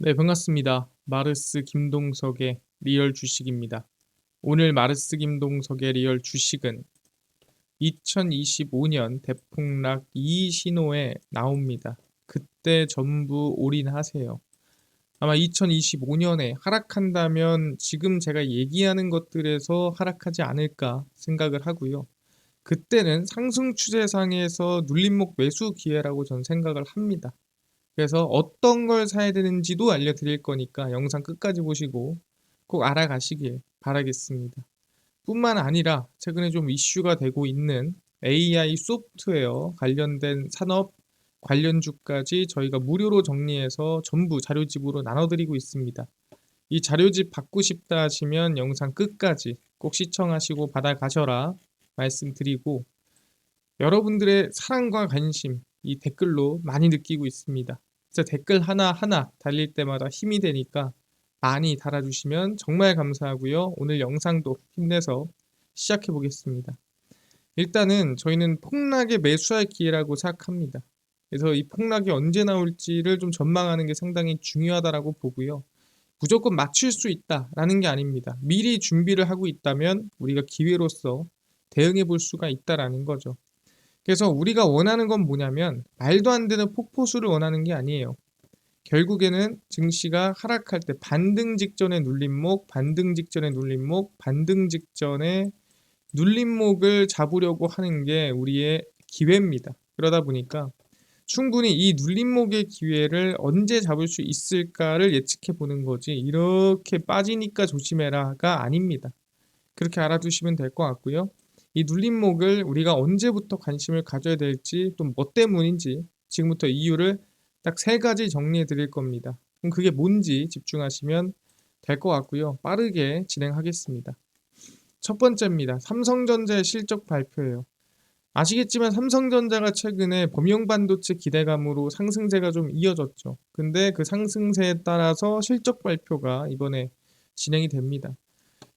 네, 반갑습니다. 마르스 김동석의 리얼 주식입니다. 오늘 마르스 김동석의 리얼 주식은 2025년 대폭락 이 신호에 나옵니다. 그때 전부 올인하세요. 아마 2025년에 하락한다면 지금 제가 얘기하는 것들에서 하락하지 않을까 생각을 하고요. 그때는 상승 추세상에서 눌림목 매수 기회라고 전 생각을 합니다. 그래서 어떤 걸 사야 되는지도 알려드릴 거니까 영상 끝까지 보시고 꼭 알아가시길 바라겠습니다. 뿐만 아니라 최근에 좀 이슈가 되고 있는 AI 소프트웨어 관련된 산업 관련주까지 저희가 무료로 정리해서 전부 자료집으로 나눠드리고 있습니다. 이 자료집 받고 싶다 하시면 영상 끝까지 꼭 시청하시고 받아가셔라 말씀드리고 여러분들의 사랑과 관심 이 댓글로 많이 느끼고 있습니다. 진짜 댓글 하나하나 달릴 때마다 힘이 되니까 많이 달아주시면 정말 감사하고요. 오늘 영상도 힘내서 시작해 보겠습니다. 일단은 저희는 폭락의 매수할 기회라고 생각합니다. 그래서 이 폭락이 언제 나올지를 좀 전망하는 게 상당히 중요하다라고 보고요. 무조건 맞출 수 있다라는 게 아닙니다. 미리 준비를 하고 있다면 우리가 기회로서 대응해 볼 수가 있다라는 거죠. 그래서 우리가 원하는 건 뭐냐면 말도 안 되는 폭포수를 원하는 게 아니에요. 결국에는 증시가 하락할 때 반등 직전에 눌림목, 반등 직전에 눌림목, 반등 직전에 눌림목을 잡으려고 하는 게 우리의 기회입니다. 그러다 보니까 충분히 이 눌림목의 기회를 언제 잡을 수 있을까를 예측해 보는 거지 이렇게 빠지니까 조심해라가 아닙니다. 그렇게 알아두시면 될 것 같고요. 이 눌림목을 우리가 언제부터 관심을 가져야 될지 또 뭐 때문인지 지금부터 이유를 딱 세 가지 정리해 드릴 겁니다. 그럼 그게 뭔지 집중하시면 될 것 같고요. 빠르게 진행하겠습니다. 첫 번째입니다. 삼성전자의 실적 발표예요. 아시겠지만 삼성전자가 최근에 범용 반도체 기대감으로 상승세가 좀 이어졌죠. 근데 그 상승세에 따라서 실적 발표가 이번에 진행이 됩니다.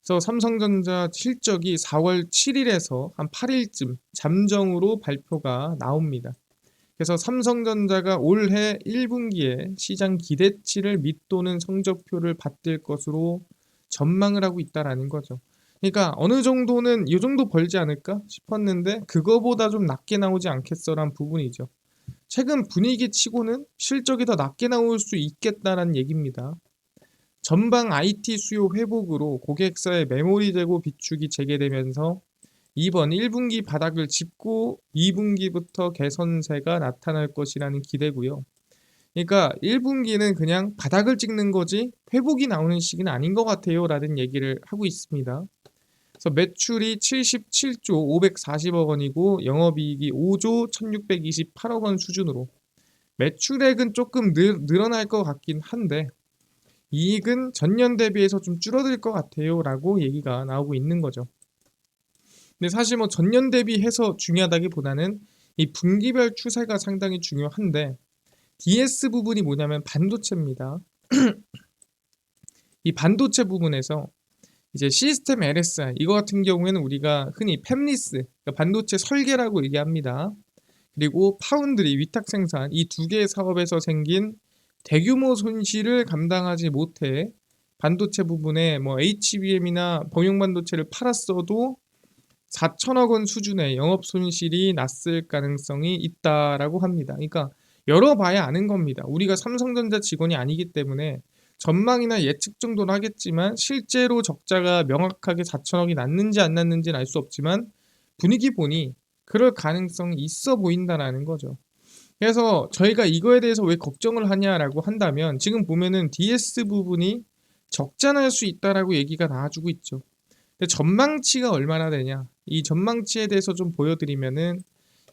그래서 삼성전자 실적이 4월 7일에서 한 8일쯤 잠정으로 발표가 나옵니다. 그래서 삼성전자가 올해 1분기에 시장 기대치를 밑도는 성적표를 받을 것으로 전망을 하고 있다라는 거죠. 그러니까 어느 정도는 이 정도 벌지 않을까 싶었는데 그거보다 좀 낮게 나오지 않겠어란 부분이죠. 최근 분위기 치고는 실적이 더 낮게 나올 수 있겠다라는 얘기입니다. 전방 IT 수요 회복으로 고객사의 메모리 재고 비축이 재개되면서 이번 1분기 바닥을 짚고 2분기부터 개선세가 나타날 것이라는 기대고요. 그러니까 1분기는 그냥 바닥을 찍는 거지 회복이 나오는 시기는 아닌 것 같아요 라는 얘기를 하고 있습니다. 그래서 매출이 77조 540억 원이고 영업이익이 5조 1628억 원 수준으로 매출액은 조금 늘, 늘어날 것 같긴 한데 이익은 전년 대비해서 좀 줄어들 것 같아요 라고 얘기가 나오고 있는 거죠. 근데 사실 뭐 전년 대비해서 중요하다기보다는 이 분기별 추세가 상당히 중요한데 DS 부분이 뭐냐면 반도체입니다. 이 반도체 부분에서 이제 시스템 LSI 이거 같은 경우에는 우리가 흔히 팹리스 그러니까 반도체 설계라고 얘기합니다. 그리고 파운드리 위탁 생산 이 두 개의 사업에서 생긴 대규모 손실을 감당하지 못해 반도체 부분에 뭐 HBM이나 범용 반도체를 팔았어도 4천억 원 수준의 영업 손실이 났을 가능성이 있다라고 합니다. 그러니까 열어봐야 아는 겁니다. 우리가 삼성전자 직원이 아니기 때문에 전망이나 예측 정도는 하겠지만 실제로 적자가 명확하게 4천억이 났는지 안 났는지는 알 수 없지만 분위기 보니 그럴 가능성이 있어 보인다라는 거죠. 그래서 저희가 이거에 대해서 왜 걱정을 하냐라고 한다면 지금 보면은 DS 부분이 적자 날 수 있다라고 얘기가 나와주고 있죠. 근데 전망치가 얼마나 되냐? 이 전망치에 대해서 좀 보여드리면은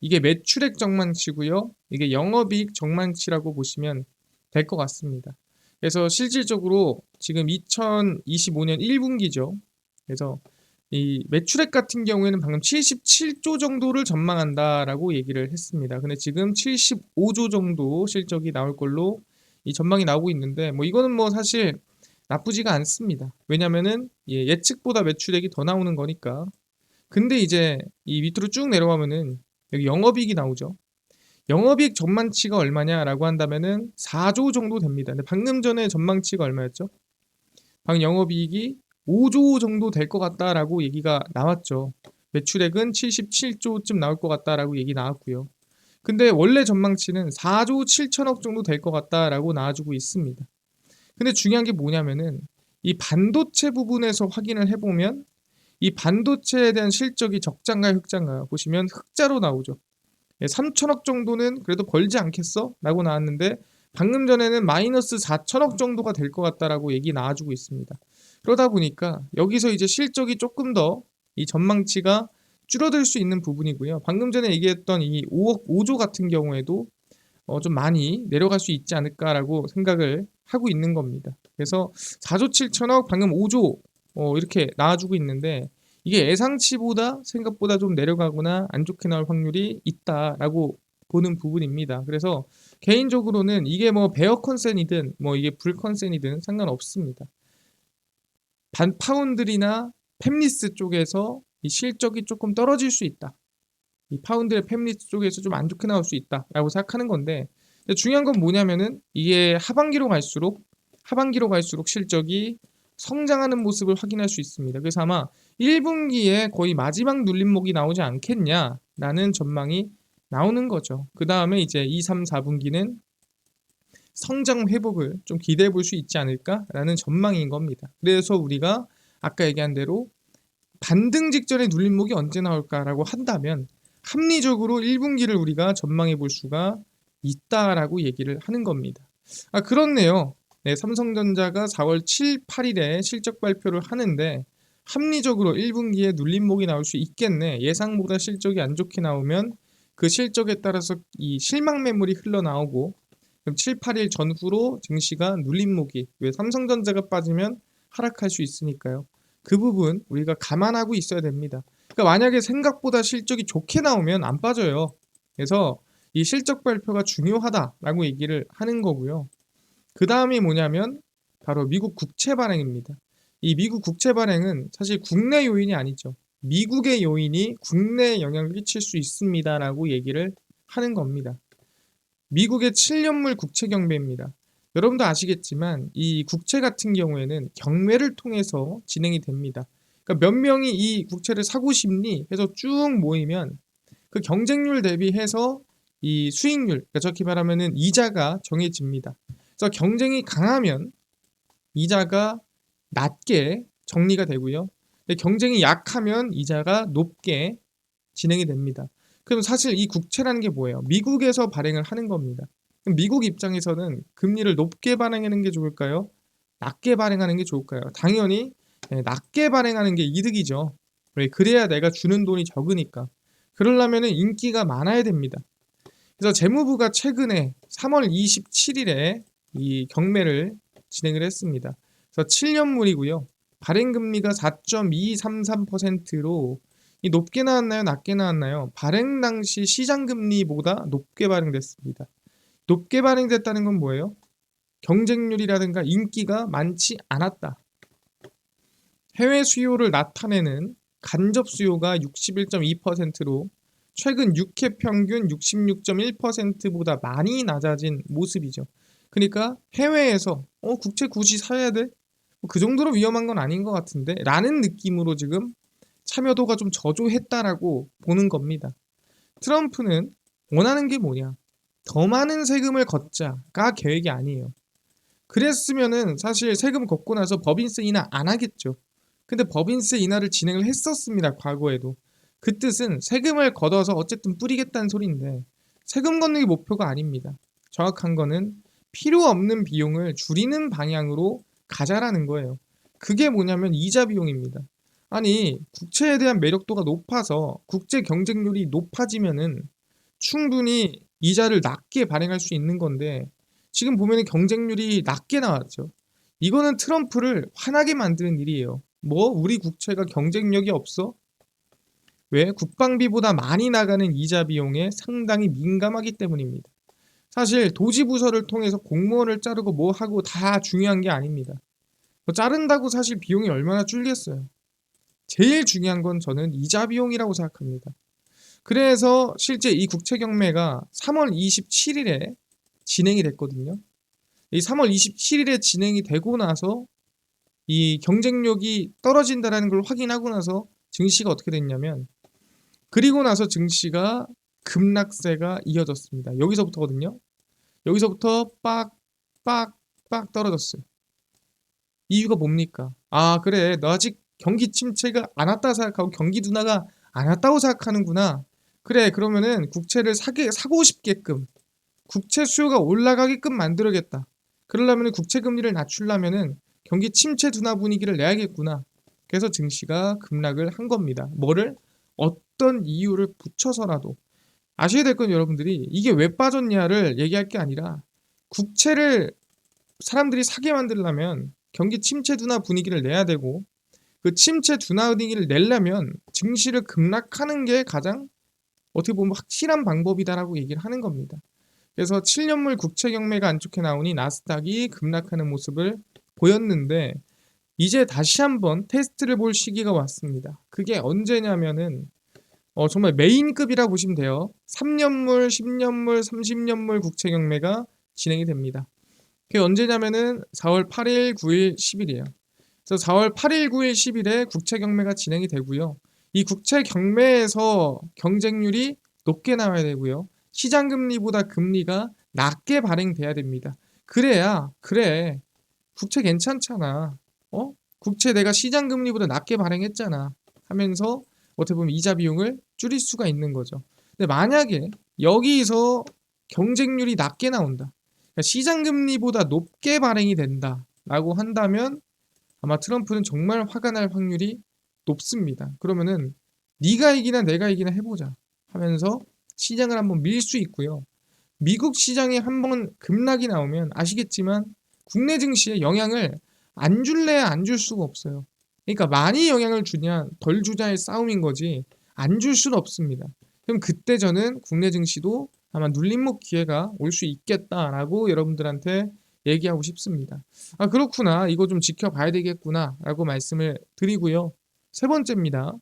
이게 매출액 전망치고요. 이게 영업이익 전망치라고 보시면 될 것 같습니다. 그래서 실질적으로 지금 2025년 1분기죠. 그래서 이 매출액 같은 경우에는 방금 77조 정도를 전망한다라고 얘기를 했습니다. 근데 지금 75조 정도 실적이 나올 걸로 이 전망이 나오고 있는데 뭐 이거는 뭐 사실 나쁘지가 않습니다. 왜냐면은 예, 예측보다 매출액이 더 나오는 거니까. 근데 이제 이 밑으로 쭉 내려가면은 여기 영업이익이 나오죠. 영업이익 전망치가 얼마냐라고 한다면은 4조 정도 됩니다. 근데 방금 전에 전망치가 얼마였죠? 방금 영업이익이 5조 정도 될 것 같다라고 얘기가 나왔죠. 매출액은 77조쯤 나올 것 같다라고 얘기 나왔고요. 근데 원래 전망치는 4조 7천억 정도 될 것 같다라고 나와주고 있습니다. 근데 중요한 게 뭐냐면은 이 반도체 부분에서 확인을 해보면 이 반도체에 대한 실적이 적장가요, 흑장가요? 보시면 흑자로 나오죠. 예, 3천억 정도는 그래도 벌지 않겠어? 라고 나왔는데 방금 전에는 마이너스 4천억 정도가 될 것 같다라고 얘기 나와주고 있습니다. 그러다 보니까 여기서 이제 실적이 조금 더 이 전망치가 줄어들 수 있는 부분이고요. 방금 전에 얘기했던 이 5억 5조 같은 경우에도 어, 좀 많이 내려갈 수 있지 않을까라고 생각을 하고 있는 겁니다. 그래서 4조 7천억 방금 5조 어, 이렇게 나와주고 있는데 이게 예상치보다 생각보다 좀 내려가거나 안 좋게 나올 확률이 있다라고 보는 부분입니다. 그래서 개인적으로는 이게 뭐 베어 컨센이든 뭐 이게 불 컨센이든 상관없습니다. 반 파운드리나 팹리스 쪽에서 이 실적이 조금 떨어질 수 있다. 이 파운드의 팹리스 쪽에서 좀 안 좋게 나올 수 있다라고 생각하는 건데 중요한 건 뭐냐면은 이게 하반기로 갈수록 하반기로 갈수록 실적이 성장하는 모습을 확인할 수 있습니다. 그래서 아마 1분기에 거의 마지막 눌림목이 나오지 않겠냐라는 전망이 나오는 거죠. 그 다음에 이제 2, 3, 4분기는 성장 회복을 좀 기대해 볼 수 있지 않을까라는 전망인 겁니다. 그래서 우리가 아까 얘기한 대로 반등 직전에 눌림목이 언제 나올까라고 한다면 합리적으로 1분기를 우리가 전망해 볼 수가 있다라고 얘기를 하는 겁니다. 아 그렇네요. 네, 삼성전자가 4월 7, 8일에 실적 발표를 하는데 합리적으로 1분기에 눌림목이 나올 수 있겠네. 예상보다 실적이 안 좋게 나오면 그 실적에 따라서 이 실망 매물이 흘러나오고 그럼 7, 8일 전후로 증시가 눌림목이 왜 삼성전자가 빠지면 하락할 수 있으니까요. 그 부분 우리가 감안하고 있어야 됩니다. 그러니까 만약에 생각보다 실적이 좋게 나오면 안 빠져요. 그래서 이 실적 발표가 중요하다라고 얘기를 하는 거고요. 그 다음이 뭐냐면 바로 미국 국채 발행입니다. 이 미국 국채 발행은 사실 국내 요인이 아니죠. 미국의 요인이 국내에 영향을 끼칠 수 있습니다라고 얘기를 하는 겁니다. 미국의 7년물 국채 경매입니다. 여러분도 아시겠지만 이 국채 같은 경우에는 경매를 통해서 진행이 됩니다. 그러니까 몇 명이 이 국채를 사고 싶니 해서 쭉 모이면 그 경쟁률 대비해서 이 수익률, 그러니까 적히 말하면은 이자가 정해집니다. 그래서 경쟁이 강하면 이자가 낮게 정리가 되고요. 근데 경쟁이 약하면 이자가 높게 진행이 됩니다. 그럼 사실 이 국채라는 게 뭐예요? 미국에서 발행을 하는 겁니다. 미국 입장에서는 금리를 높게 발행하는 게 좋을까요? 낮게 발행하는 게 좋을까요? 당연히 네, 낮게 발행하는 게 이득이죠. 그래야 내가 주는 돈이 적으니까. 그러려면 인기가 많아야 됩니다. 그래서 재무부가 최근에 3월 27일에 이 경매를 진행을 했습니다. 그래서 7년물이고요. 발행 금리가 4.233%로 이 높게 나왔나요? 낮게 나왔나요? 발행 당시 시장 금리보다 높게 발행됐습니다. 높게 발행됐다는 건 뭐예요? 경쟁률이라든가 인기가 많지 않았다. 해외 수요를 나타내는 간접 수요가 61.2%로 최근 6회 평균 66.1%보다 많이 낮아진 모습이죠. 그러니까 해외에서 어 국채 굳이 사야 돼? 뭐그 정도로 위험한 건 아닌 것 같은데 라는 느낌으로 지금 참여도가 좀 저조했다라고 보는 겁니다. 트럼프는 원하는 게 뭐냐? 더 많은 세금을 걷자가 계획이 아니에요. 그랬으면은 사실 세금 걷고 나서 법인세 인하 안 하겠죠. 근데 법인세 인하를 진행을 했었습니다. 과거에도. 그 뜻은 세금을 걷어서 어쨌든 뿌리겠다는 소리인데 세금 걷는 게 목표가 아닙니다. 정확한 거는 필요 없는 비용을 줄이는 방향으로 가자라는 거예요. 그게 뭐냐면 이자 비용입니다. 아니 국채에 대한 매력도가 높아서 국제 경쟁률이 높아지면은 충분히 이자를 낮게 발행할 수 있는 건데 지금 보면 경쟁률이 낮게 나왔죠. 이거는 트럼프를 화나게 만드는 일이에요. 뭐 우리 국채가 경쟁력이 없어? 왜? 국방비보다 많이 나가는 이자 비용에 상당히 민감하기 때문입니다. 사실 도지부서를 통해서 공무원을 자르고 뭐 하고 다 중요한 게 아닙니다. 뭐 자른다고 사실 비용이 얼마나 줄겠어요. 제일 중요한 건 저는 이자 비용이라고 생각합니다. 그래서 실제 이 국채 경매가 3월 27일에 진행이 됐거든요. 이 3월 27일에 진행이 되고 나서 이 경쟁력이 떨어진다라는 걸 확인하고 나서 증시가 어떻게 됐냐면 그리고 나서 증시가 급락세가 이어졌습니다. 여기서부터거든요. 여기서부터 빡빡빡 떨어졌어요. 이유가 뭡니까? 아 그래 너 아직 경기 침체가 안 왔다 생각하고 경기 둔화가 안 왔다고 생각하는구나. 그래 그러면은 국채를 사게 사고 싶게끔 국채 수요가 올라가게끔 만들어야겠다. 그러려면 국채 금리를 낮추려면은 경기 침체 둔화 분위기를 내야겠구나. 그래서 증시가 급락을 한 겁니다. 뭐를 어떤 이유를 붙여서라도 아셔야 될 건 여러분들이 이게 왜 빠졌냐를 얘기할 게 아니라 국채를 사람들이 사게 만들려면 경기 침체 둔화 분위기를 내야 되고 그 침체 둔화 분위기를 내려면 증시를 급락하는 게 가장 어떻게 보면 확실한 방법이다라고 얘기를 하는 겁니다. 그래서 7년물 국채 경매가 안 좋게 나오니 나스닥이 급락하는 모습을 보였는데 이제 다시 한번 테스트를 볼 시기가 왔습니다. 그게 언제냐면은 어, 정말 메인급이라 보시면 돼요. 3년물, 10년물, 30년물 국채 경매가 진행이 됩니다. 그게 언제냐면은 4월 8일, 9일, 10일이에요. 그래서 4월 8일, 9일, 10일에 국채 경매가 진행이 되고요. 이 국채 경매에서 경쟁률이 높게 나와야 되고요. 시장 금리보다 금리가 낮게 발행돼야 됩니다. 그래야 그래 국채 괜찮잖아. 어? 국채 내가 시장 금리보다 낮게 발행했잖아. 하면서 어떻게 보면 이자 비용을 줄일 수가 있는 거죠. 근데 만약에 여기서 경쟁률이 낮게 나온다. 그러니까 시장 금리보다 높게 발행이 된다라고 한다면 아마 트럼프는 정말 화가 날 확률이 높습니다. 그러면은 네가 이기나 내가 이기나 해보자 하면서 시장을 한번 밀 수 있고요. 미국 시장에 한번 급락이 나오면 아시겠지만 국내 증시에 영향을 안 줄래야 안 줄 수가 없어요. 그러니까 많이 영향을 주냐 덜 주냐의 싸움인 거지 안 줄 수는 없습니다. 그럼 그때 저는 국내 증시도 아마 눌림목 기회가 올 수 있겠다라고 여러분들한테 얘기하고 싶습니다. 아 그렇구나 이거 좀 지켜봐야 되겠구나 라고 말씀을 드리고요. 세 번째입니다.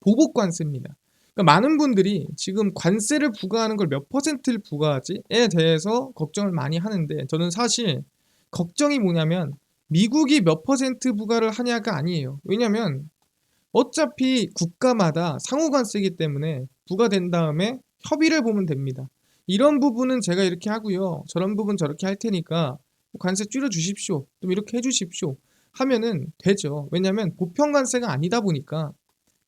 보복 관세입니다. 그러니까 많은 분들이 지금 관세를 부과하는 걸 몇 퍼센트를 부과하지에 대해서 걱정을 많이 하는데 저는 사실 걱정이 뭐냐면 미국이 몇 퍼센트 부과를 하냐가 아니에요. 왜냐면 어차피 국가마다 상호 관세이기 때문에 부과된 다음에 협의를 보면 됩니다. 이런 부분은 제가 이렇게 하고요. 저런 부분 저렇게 할 테니까 관세 줄여 주십시오. 좀 이렇게 해 주십시오. 하면은 되죠. 왜냐면 보편 관세가 아니다 보니까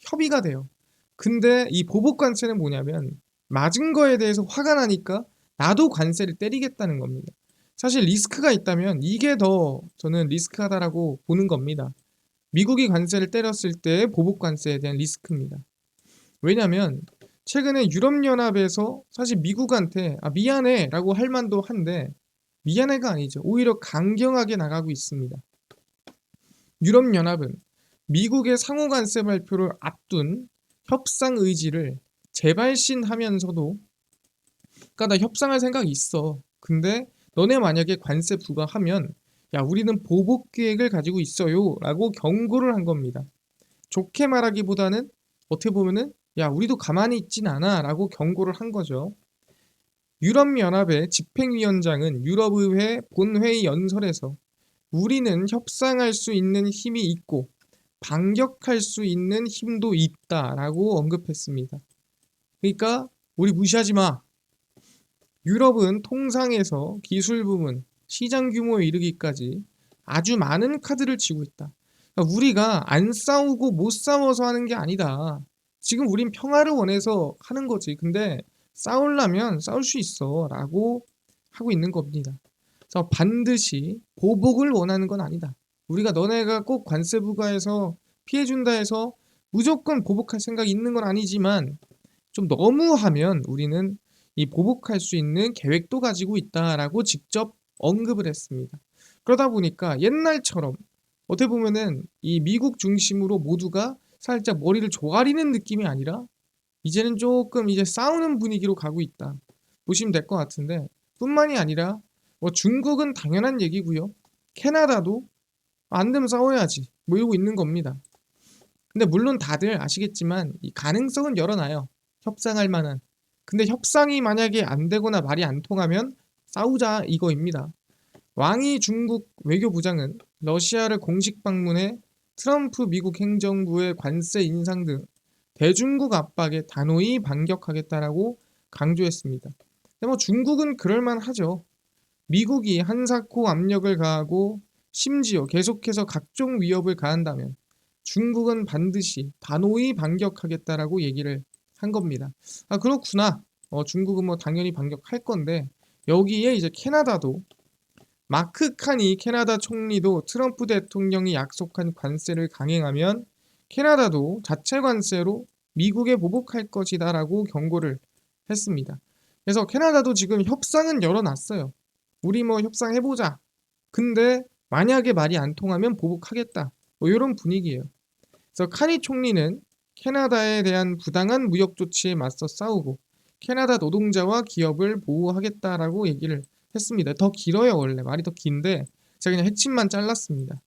협의가 돼요. 근데 이 보복 관세는 뭐냐면 맞은 거에 대해서 화가 나니까 나도 관세를 때리겠다는 겁니다. 사실 리스크가 있다면 이게 더 저는 리스크하다라고 보는 겁니다. 미국이 관세를 때렸을 때 보복 관세에 대한 리스크입니다. 왜냐하면 최근에 유럽연합에서 사실 미국한테 아, 미안해 라고 할 만도 한데 미안해가 아니죠. 오히려 강경하게 나가고 있습니다. 유럽연합은 미국의 상호 관세 발표를 앞둔 협상 의지를 재발신하면서도 그러니까 나 협상할 생각이 있어. 근데 너네 만약에 관세 부과하면 야 우리는 보복 계획을 가지고 있어요 라고 경고를 한 겁니다. 좋게 말하기보다는 어떻게 보면은 야 우리도 가만히 있진 않아 라고 경고를 한 거죠. 유럽연합의 집행위원장은 유럽의회 본회의 연설에서 우리는 협상할 수 있는 힘이 있고 반격할 수 있는 힘도 있다 라고 언급했습니다. 그러니까 우리 무시하지 마. 유럽은 통상에서 기술 부문, 시장 규모에 이르기까지 아주 많은 카드를 쥐고 있다. 그러니까 우리가 안 싸우고 못 싸워서 하는 게 아니다. 지금 우린 평화를 원해서 하는 거지. 근데 싸우려면 싸울 수 있어. 라고 하고 있는 겁니다. 그래서 반드시 보복을 원하는 건 아니다. 우리가 너네가 꼭 관세 부과해서 피해준다 해서 무조건 보복할 생각이 있는 건 아니지만 좀 너무하면 우리는 이 보복할 수 있는 계획도 가지고 있다라고 직접 언급을 했습니다. 그러다 보니까 옛날처럼 어떻게 보면은 이 미국 중심으로 모두가 살짝 머리를 조아리는 느낌이 아니라 이제는 조금 이제 싸우는 분위기로 가고 있다. 보시면 될 것 같은데 뿐만이 아니라 뭐 중국은 당연한 얘기고요. 캐나다도 안 되면 싸워야지 뭐 이러고 있는 겁니다. 근데 물론 다들 아시겠지만 이 가능성은 열어놔요. 협상할 만한. 근데 협상이 만약에 안 되거나 말이 안 통하면 싸우자 이거입니다. 왕이 중국 외교부장은 러시아를 공식 방문해 트럼프 미국 행정부의 관세 인상 등 대중국 압박에 단호히 반격하겠다라고 강조했습니다. 근데 뭐 중국은 그럴만 하죠. 미국이 한사코 압력을 가하고 심지어 계속해서 각종 위협을 가한다면 중국은 반드시 단호히 반격하겠다라고 얘기를 한 겁니다. 아 그렇구나. 어, 중국은 뭐 당연히 반격할 건데 여기에 이제 캐나다도 마크 칸이 캐나다 총리도 트럼프 대통령이 약속한 관세를 강행하면 캐나다도 자체 관세로 미국에 보복할 것이다 라고 경고를 했습니다. 그래서 캐나다도 지금 협상은 열어놨어요. 우리 뭐 협상해보자. 근데 만약에 말이 안 통하면 보복하겠다. 뭐 이런 분위기예요. 그래서 카니 총리는 캐나다에 대한 부당한 무역 조치에 맞서 싸우고 캐나다 노동자와 기업을 보호하겠다라고 얘기를 했습니다. 더 길어요 원래 말이 더 긴데 제가 그냥 핵심만 잘랐습니다.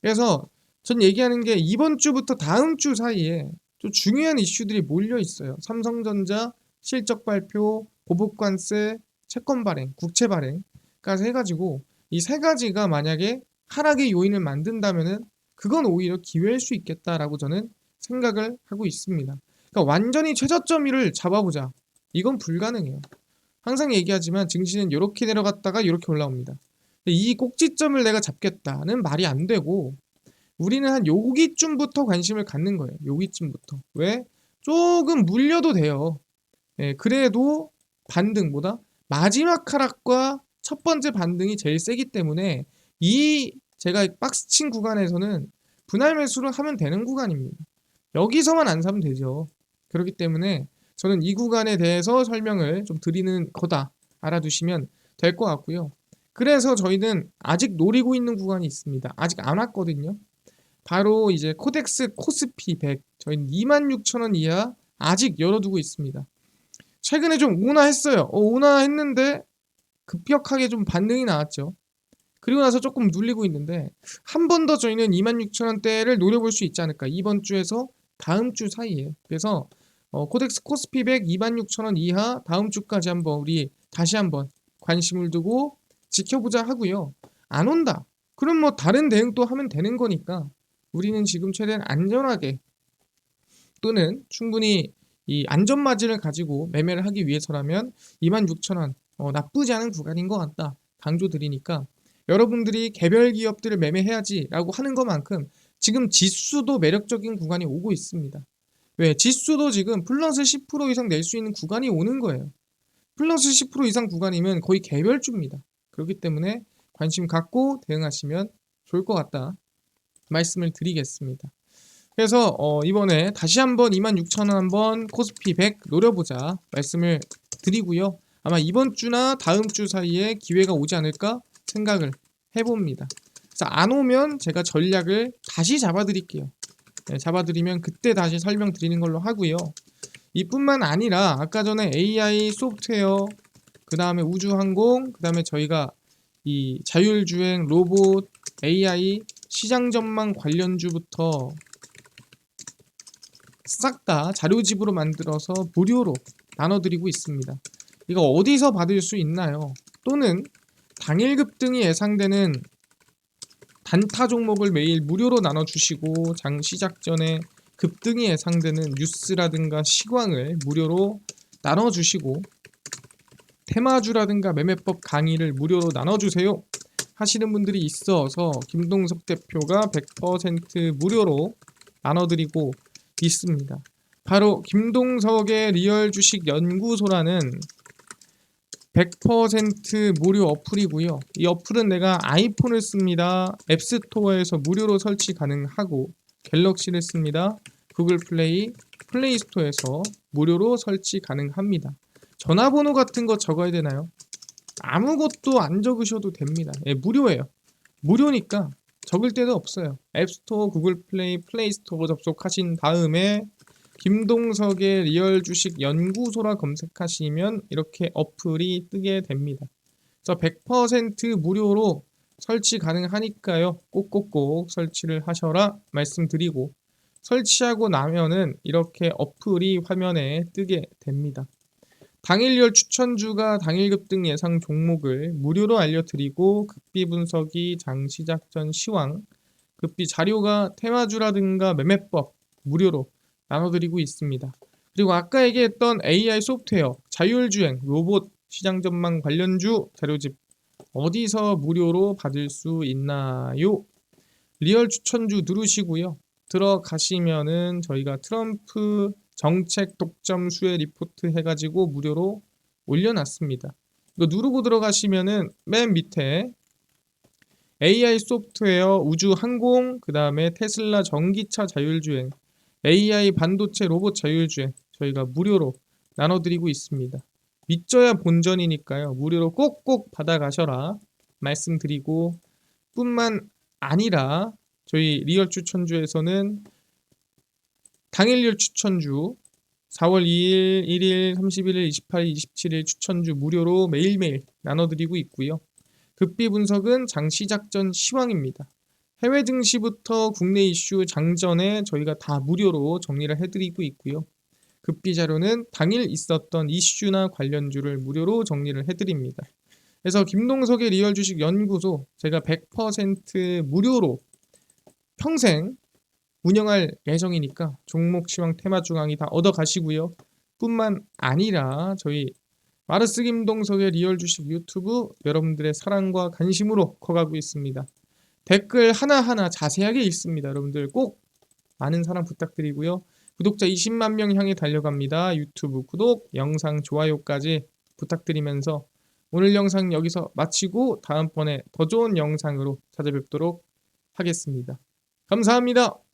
그래서 전 얘기하는 게 이번 주부터 다음 주 사이에 좀 중요한 이슈들이 몰려 있어요. 삼성전자 실적 발표, 보복관세, 채권 발행, 국채 발행까지 해가지고 이 세 가지가 만약에 하락의 요인을 만든다면은 그건 오히려 기회일 수 있겠다라고 저는 생각을 하고 있습니다. 그러니까 완전히 최저점 위를 잡아보자. 이건 불가능해요. 항상 얘기하지만 증시는 이렇게 내려갔다가 이렇게 올라옵니다. 이 꼭지점을 내가 잡겠다는 말이 안 되고 우리는 한 여기쯤부터 관심을 갖는 거예요. 여기쯤부터. 왜? 조금 물려도 돼요. 예, 그래도 반등보다 마지막 하락과 첫 번째 반등이 제일 세기 때문에 이 제가 박스친 구간에서는 분할 매수를 하면 되는 구간입니다. 여기서만 안 사면 되죠. 그렇기 때문에 저는 이 구간에 대해서 설명을 좀 드리는 거다 알아두시면 될 것 같고요. 그래서 저희는 아직 노리고 있는 구간이 있습니다. 아직 안 왔거든요. 바로 이제 코덱스 코스피 100 저희는 26,000원 이하 아직 열어두고 있습니다. 최근에 좀 온화했어요. 어, 온화했는데 급격하게 좀 반등이 나왔죠. 그리고 나서 조금 눌리고 있는데 한 번 더 저희는 26,000원대를 노려볼 수 있지 않을까 이번 주에서 다음 주 사이에 그래서 어, 코덱스 코스피 100 26,000원 이하 다음 주까지 한번 우리 다시 한번 관심을 두고 지켜보자 하고요. 안 온다. 그럼 뭐 다른 대응 또 하면 되는 거니까 우리는 지금 최대한 안전하게 또는 충분히 이 안전마진을 가지고 매매를 하기 위해서라면 26,000원 어, 나쁘지 않은 구간인 것 같다 강조드리니까 여러분들이 개별 기업들을 매매해야지 라고 하는 것만큼 지금 지수도 매력적인 구간이 오고 있습니다. 왜? 지수도 지금 플러스 10% 이상 낼 수 있는 구간이 오는 거예요. 플러스 10% 이상 구간이면 거의 개별주입니다. 그렇기 때문에 관심 갖고 대응하시면 좋을 것 같다. 말씀을 드리겠습니다. 그래서 어 이번에 다시 한번 26,000원 한번 코스피 100 노려보자 말씀을 드리고요. 아마 이번 주나 다음 주 사이에 기회가 오지 않을까 생각을 해봅니다. 그래서 안 오면 제가 전략을 다시 잡아드릴게요. 네, 잡아드리면 그때 다시 설명드리는 걸로 하고요. 이뿐만 아니라 아까 전에 AI 소프트웨어, 그 다음에 우주항공, 그 다음에 저희가 이 자율주행 로봇, AI 시장 전망 관련주부터 싹 다 자료집으로 만들어서 무료로 나눠드리고 있습니다. 이거 어디서 받을 수 있나요? 또는 당일 급 등이 예상되는 단타 종목을 매일 무료로 나눠주시고 장 시작 전에 급등이 예상되는 뉴스라든가 시광을 무료로 나눠주시고 테마주라든가 매매법 강의를 무료로 나눠주세요 하시는 분들이 있어서 김동석 대표가 100% 무료로 나눠드리고 있습니다. 바로 김동석의 리얼 주식 연구소라는 100% 무료 어플이고요. 이 어플은 내가 아이폰을 씁니다. 앱스토어에서 무료로 설치 가능하고 갤럭시를 씁니다. 구글 플레이, 플레이 스토어에서 무료로 설치 가능합니다. 전화번호 같은 거 적어야 되나요? 아무것도 안 적으셔도 됩니다. 예, 무료예요. 무료니까 적을 데도 없어요. 앱스토어, 구글 플레이, 플레이 스토어 접속하신 다음에 김동석의 리얼 주식 연구소라 검색하시면 이렇게 어플이 뜨게 됩니다. 그래서 100% 무료로 설치 가능하니까요. 꼭꼭꼭 설치를 하셔라 말씀드리고 설치하고 나면은 이렇게 어플이 화면에 뜨게 됩니다. 당일열 추천주가 당일 급 등 예상 종목을 무료로 알려드리고 급비 분석이 장 시작 전 시황, 급비 자료가 테마주라든가 매매법 무료로 나눠드리고 있습니다. 그리고 아까 얘기했던 AI 소프트웨어, 자율주행, 로봇, 시장 전망 관련주 자료집 어디서 무료로 받을 수 있나요? 리얼 추천주 누르시고요. 들어가시면은 저희가 트럼프 정책 독점 수혜 리포트 해가지고 무료로 올려놨습니다. 이거 누르고 들어가시면은 맨 밑에 AI 소프트웨어, 우주 항공, 그 다음에 테슬라 전기차 자율주행, AI 반도체 로봇 자율주행 저희가 무료로 나눠드리고 있습니다. 믿져야 본전이니까요. 무료로 꼭꼭 받아가셔라 말씀드리고 뿐만 아니라 저희 리얼 추천주에서는 당일률 추천주 4월 2일, 1일, 31일, 28일, 27일 추천주 무료로 매일매일 나눠드리고 있고요. 급비 분석은 장 시작 전 시황입니다. 해외 증시부터 국내 이슈 장전에 저희가 다 무료로 정리를 해드리고 있고요. 급비 자료는 당일 있었던 이슈나 관련주를 무료로 정리를 해드립니다. 그래서 김동석의 리얼 주식 연구소 제가 100% 무료로 평생 운영할 예정이니까 종목 시황 테마 중앙이 다 얻어 가시고요. 뿐만 아니라 저희 마르스 김동석의 리얼 주식 유튜브 여러분들의 사랑과 관심으로 커가고 있습니다. 댓글 하나하나 자세하게 읽습니다. 여러분들 꼭 많은 사랑 부탁드리고요. 구독자 20만 명 향해 달려갑니다. 유튜브 구독, 영상 좋아요까지 부탁드리면서 오늘 영상 여기서 마치고 다음번에 더 좋은 영상으로 찾아뵙도록 하겠습니다. 감사합니다.